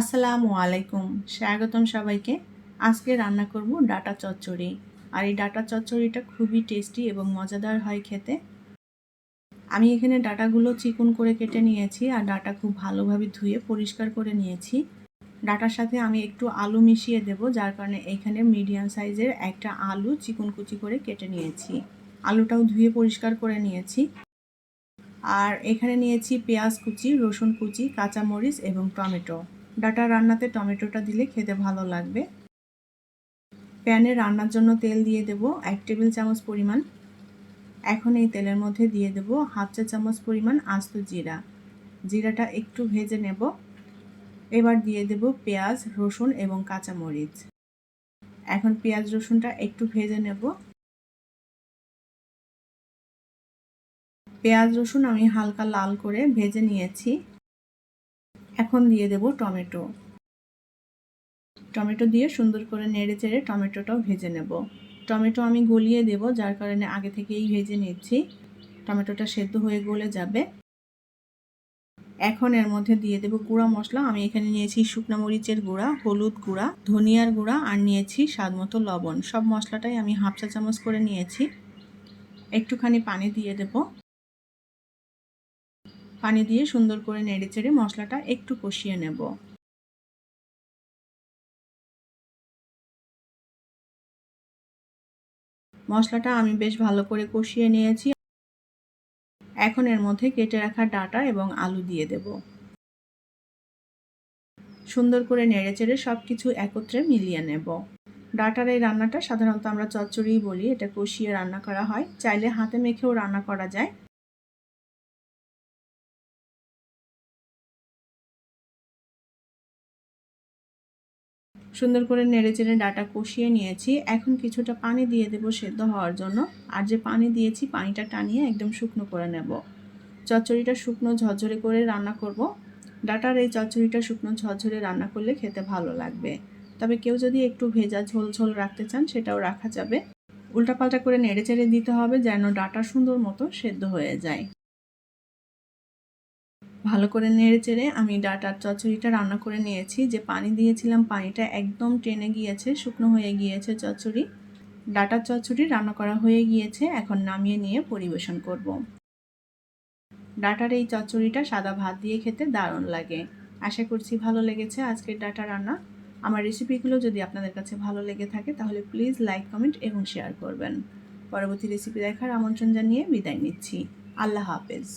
আসসালামু আলাইকুম। স্বাগতম সবাইকে। আজকে রান্না করব ডাটা চচ্চড়ি। আর এই ডাটা চচ্চড়িটা খুবই টেস্টি এবং মজাদার হয় খেতে। আমি এখানে ডাটাগুলো চিকন করে কেটে নিয়েছি আর ডাটা খুব ভালোভাবে ধুয়ে পরিষ্কার করে নিয়েছি। ডাটার সাথে আমি একটু আলু মিশিয়ে দেব, যার কারণে এখানে মিডিয়াম সাইজের একটা আলু চিকন কুচি করে কেটে নিয়েছি। আলুটাও ধুয়ে পরিষ্কার করে নিয়েছি। আর এখানে নিয়েছি পেঁয়াজ কুচি, রসুন কুচি, কাঁচামরিচ এবং টমেটো। ডাটা রান্নাতে টমেটোটা দিলে খেতে ভালো লাগবে। প্যানে রান্নার জন্য তেল দিয়ে দেব এক টেবিল চামচ পরিমাণ। এখন এই তেলের মধ্যে দিয়ে দেব হাফ চা চামচ পরিমাণ আস্ত জিরা। জিরাটা একটু ভেজে নেব। এবার দিয়ে দেব পেঁয়াজ, রসুন এবং কাঁচামরিচ। এখন পেঁয়াজ, রসুনটা একটু ভেজে নেব। পেঁয়াজ, রসুন আমি হালকা লাল করে ভেজে নিয়েছি। এখন দিয়ে দেব টমেটো। টমেটো দিয়ে সুন্দর করে নেড়ে চেড়ে টমেটোটাও ভেজে নেব। টমেটো আমি গলিয়ে দেব, যার কারণে আগে থেকেই ভেজে নিচ্ছি। টমেটোটা সেদ্ধ হয়ে গলে যাবে। এখন এর মধ্যে দিয়ে দেব গুঁড়া মশলা। আমি এখানে নিয়েছি শুকনো মরিচের গুঁড়া, হলুদ গুঁড়া, ধনিয়ার গুঁড়া আর নিয়েছি স্বাদ মতো লবণ। সব মশলাটাই আমি হাফ চা চামচ করে নিয়েছি। একটুখানি পানি দিয়ে দেবো। পানি দিয়ে সুন্দর করে নেড়ে চেড়ে মশলাটা একটু কষিয়ে নেব। মশলাটা আমি বেশ ভালো করে কষিয়ে নিয়েছি। এখন এর মধ্যে কেটে রাখা ডাটা এবং আলু দিয়ে দেব। সুন্দর করে নেড়ে চেড়ে সব কিছু একত্রে মিলিয়ে নেব। ডাটার এই রান্নাটা সাধারণত আমরা চচ্চড়িই বলি, এটা কষিয়ে রান্না করা হয়। চাইলে হাতে মেখেও রান্না করা যায়। সুন্দর করে নেড়ে চেড়ে ডাটা কষিয়ে নিয়েছি। এখন কিছুটা পানি দিয়ে দেবো সেদ্ধ হওয়ার জন্য। আর যে পানি দিয়েছি, পানিটা টানিয়ে একদম শুকনো করে নেব। চচ্চড়িটা শুকনো ঝরঝরে করে রান্না করব। ডাটার এই চচ্চড়িটা শুকনো ঝরঝরে রান্না করলে খেতে ভালো লাগবে। তবে কেউ যদি একটু ভেজা ঝোল ঝোল রাখতে চান, সেটাও রাখা যাবে। উল্টাপাল্টা করে নেড়ে চেড়ে দিতে হবে যেন ডাটা সুন্দর মতো সেদ্ধ হয়ে যায়। ভালো করে নেড়ে চেড়ে আমি ডাটার চচ্চড়িটা রান্না করে নিয়েছি। যে পানি দিয়েছিলাম পানিটা একদম টেনে গিয়েছে, শুকনো হয়ে গিয়েছে চচ্চড়ি। ডাটার চচ্চড়ি রান্না করা হয়ে গিয়েছে, এখন নামিয়ে নিয়ে পরিবেশন করব। ডাটার এই চচ্চড়িটা সাদা ভাত দিয়ে খেতে দারুণ লাগে। আশা করছি ভালো লেগেছে আজকের ডাটা রান্না। আমার রেসিপিগুলো যদি আপনাদের কাছে ভালো লেগে থাকে, তাহলে প্লিজ লাইক, কমেন্ট এবং শেয়ার করবেন। পরবর্তী রেসিপি দেখার আমন্ত্রণ জানিয়ে বিদায় নিচ্ছি। আল্লাহ হাফেজ।